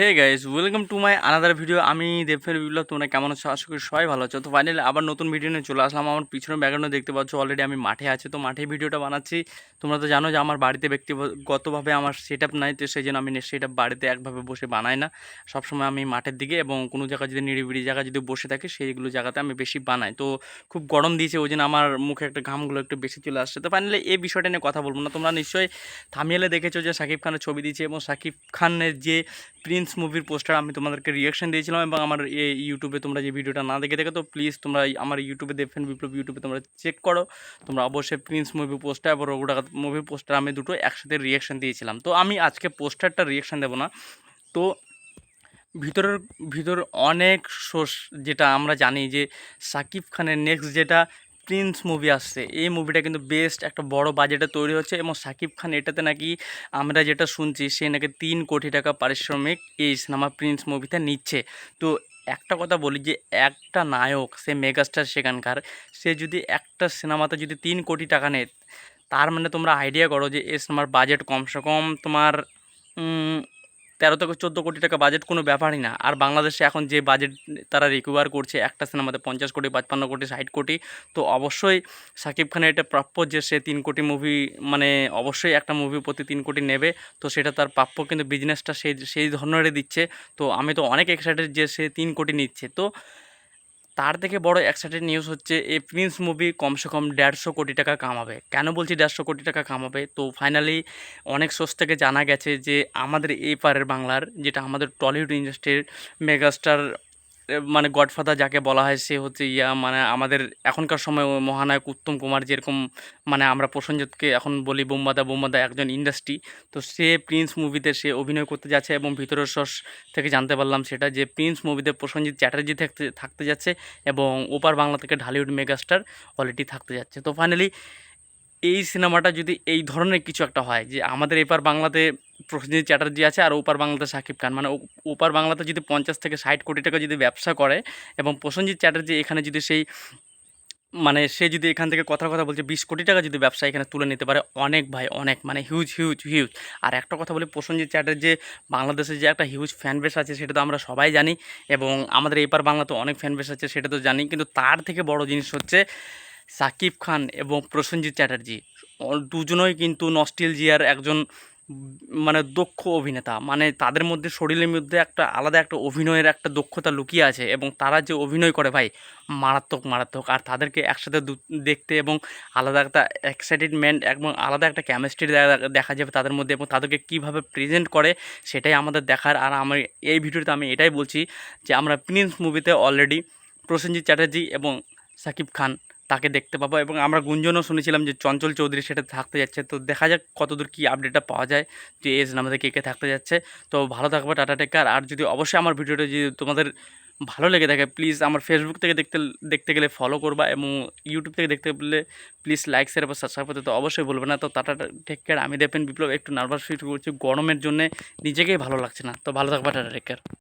Hey guys welcome to my another video আমি দেবফের বিপ্লব তোমরা কেমন আছো? আশা করি সবাই ভালো আছো। তো ফাইনালি আবার নতুন ভিডিও নিয়ে চলে আসলাম। আমার পিছনে ব্যাকগ্রাউন্ডে দেখতে পাচ্ছ অলরেডি আমি মাঠে আছি। তো মাঠে ভিডিওটা বানাচ্ছি। তোমরা তো জানো যে আমার বাড়িতে ব্যক্তিগতভাবে আমার সেট আপ নাই, তো সেই জন্য আমি সেট আপ বাড়িতে একভাবে বসে বানাই না। সবসময় আমি মাঠের দিকে এবং কোনো জায়গায় যদি নিরিবিড়ি জায়গায় যদি বসে থাকি, সেইগুলো জায়গাতে আমি বেশি বানাই। তো খুব গরম দিয়েছে, ওই জন্য আমার মুখে একটা ঘামগুলো একটু বেশি চলে আসছে। তো ফাইনালি এই বিষয়টা নিয়ে কথা বলব না। তোমরা নিশ্চয়ই থামিয়েলে দেখেছ যে শাকিব খানের ছবি দিয়েছে এবং শাকিব খানের যে প্রিন্স মুভির পোস্টার আমি তোমাদেরকে রিয়াকশন দিয়েছিলাম এবং আমার এই ইউটিউবে তোমরা যে ভিডিওটা না দেখে দেখো তো প্লিজ তোমরা আমার ইউটিউবে দেখবেন, বিপ্লব ইউটিউবে তোমরা চেক করো। তোমরা অবশ্যই প্রিন্স মুভি পোস্টার এবং রঘুডাকাত মুভি পোস্টার আমি দুটো একসাথে রিয়াকশন দিয়েছিলাম। তো আমি আজকে পোস্টারটা রিয়াকশন দেবো না। তো ভিতরের, ভিতর অনেক সোর্স যেটা আমরা জানি যে সাকিব খানের নেক্সট যেটা প্রিন্স মুভি আসছে। এই মুভিটা কিন্তু বেস্ট একটা বড় বাজেটে তৈরি হচ্ছে এবং সাকিব খান এটাতে নাকি আমরা যেটা শুনছি সে নাকি তিন কোটি টাকা পারিশ্রমিক এই সিনেমা প্রিন্স মুভিতে নিচ্ছে। তো একটা কথা বলি যে একটা নায়ক, সে মেগাস্টার সেখানকার, সে যদি একটা সিনেমাতে যদি তিন কোটি টাকা নেয়, তার মানে তোমরা আইডিয়া করো যে এই সিনেমার বাজেট কমসে কম তোমার তেরো থেকে চোদ্দ কোটি টাকা বাজেট কোনো ব্যাপারই না। আর বাংলাদেশে এখন যে বাজেট তারা রিকভার করছে, একটা সিনেমাতে পঞ্চাশ কোটি, পাঁচপান্ন কোটি, ষাট কোটি, তো অবশ্যই সাকিব খানের এটা প্রাপ্য যে সে তিন কোটি মুভি মানে অবশ্যই একটা মুভি প্রতি তিন কোটি নেবে, তো সেটা তার প্রাপ্য কিন্তু বিজনেসটা সেই সেই ধরনেরই দিচ্ছে। তো আমি তো অনেক এক্সাইটেড যে সে তিন কোটি নিচ্ছে। তো তার থেকে বড় এক্সাইটেড নিউজ হচ্ছে এই প্রিন্স মুভি কমসে কম দেড়শো কোটি টাকা কামাবে। কেন বলছি দেড়শো কোটি টাকা কামাবে? তো ফাইনালি অনেক সোর্স থেকে জানা গেছে যে আমাদের এই পারের বাংলার, যেটা আমাদের টলিউড ইন্ডাস্ট্রির মেগাস্টার মানে গডফাদার যাকে বলা হয়, সে হচ্ছে ইয়া মানে আমাদের এখনকার সময় মহানায়ক উত্তম কুমার যেরকম মানে আমরা প্রসেনজিৎকে এখন বলি বোম্বাদা বোম্বাদা একজন ইন্ডাস্ট্রি তো সে প্রিন্স মুভিতে সে অভিনয় করতে যাচ্ছে এবং ভিতরের সোর্স থেকে জানতে পারলাম সেটা যে প্রিন্স মুভিতে প্রসেনজিৎ চ্যাটার্জি থাকতে থাকতে যাচ্ছে এবং ওপার বাংলা থেকে ঢালিউড মেগাস্টার অলরেডি থাকতে যাচ্ছে। তো ফাইনালি এই সিনেমাটা যদি এই ধরনের কিছু একটা হয়, যে আমাদের এপার বাংলাতে প্রসেনজিৎ চ্যাটার্জি আছে আর ওপার বাংলাতে শাকিব খান। মানে ওপার বাংলাতে যদি পঞ্চাশ থেকে ষাট কোটি টাকা যদি ব্যবসা করে এবং প্রসেনজিৎ চ্যাটার্জি এখানে যদি সেই মানে সে যদি এখান থেকে কথা কথা বলছে বিশ কোটি টাকা যদি ব্যবসা এখানে তুলে নিতে পারে অনেক ভাই অনেক মানে হিউজ হিউজ হিউজ আর একটা কথা বলি প্রসেনজিৎ চ্যাটার্জি বাংলাদেশের যে একটা হিউজ ফ্যান বেস আছে সেটা তো আমরা সবাই জানি এবং আমাদের এপার বাংলাতে অনেক ফ্যান বেস আছে সেটা তো জানি। কিন্তু তার থেকে বড় জিনিস হচ্ছে সাকিব খান এবং প্রসেনজিৎ চ্যাটার্জি। দুজনই কিন্তু নস্টিলজিয়ার একজন উম, মানে দক্ষ অভিনেতা। মানে তাদের মধ্যে শরীরের মধ্যে একটা আলাদা একটা অভিনয়ের একটা দক্ষতা লুকিয়ে আছে এবং তারা যে অভিনয় করে ভাই, মারাত্মক মারাত্মক। আর তাদেরকে একসাথে দেখতে এবং আলাদা একটা এক্সাইটেডমেন্ট এবং আলাদা একটা কেমিস্ট্রি দেখা যাবে তাদের মধ্যে এবং তাদেরকে কীভাবে প্রেজেন্ট করে সেটাই আমাদের দেখার। আর আমি এই ভিডিওতে আমি এটাই বলছি যে আমরা প্রিন্স মুভিতে অলরেডি প্রসেনজিৎ চ্যাটার্জি এবং সাকিব খান তাকে দেখতে পাবো এবং আমরা গুঞ্জনও শুনেছিলাম যে চঞ্চল চৌধুরী সেটা থাকতে যাচ্ছে। তো দেখা যাক কতদূর কী আপডেটটা পাওয়া যায় যে এজ নামাতে কে কে থাকতে যাচ্ছে। তো ভালো থাকবে, টাটা টেকার। আর যদি অবশ্যই আমার ভিডিওটা যদি তোমাদের ভালো লেগে থাকে প্লিজ আমার ফেসবুক থেকে দেখতে দেখতে গেলে ফলো করবা এবং ইউটিউব থেকে দেখতে গেলে প্লিজ লাইক শেয়ার বা সাবস্ক্রাইব করতে তো অবশ্যই বলবে না। তো টাটা টেক কেয়ার আমি দেখবেন বিপ্লব। একটু নার্ভাস ফিল করছি, গরমের জন্য নিজেকেই ভালো লাগছে না। তো ভালো থাকবে, টাটা টেক কেয়ার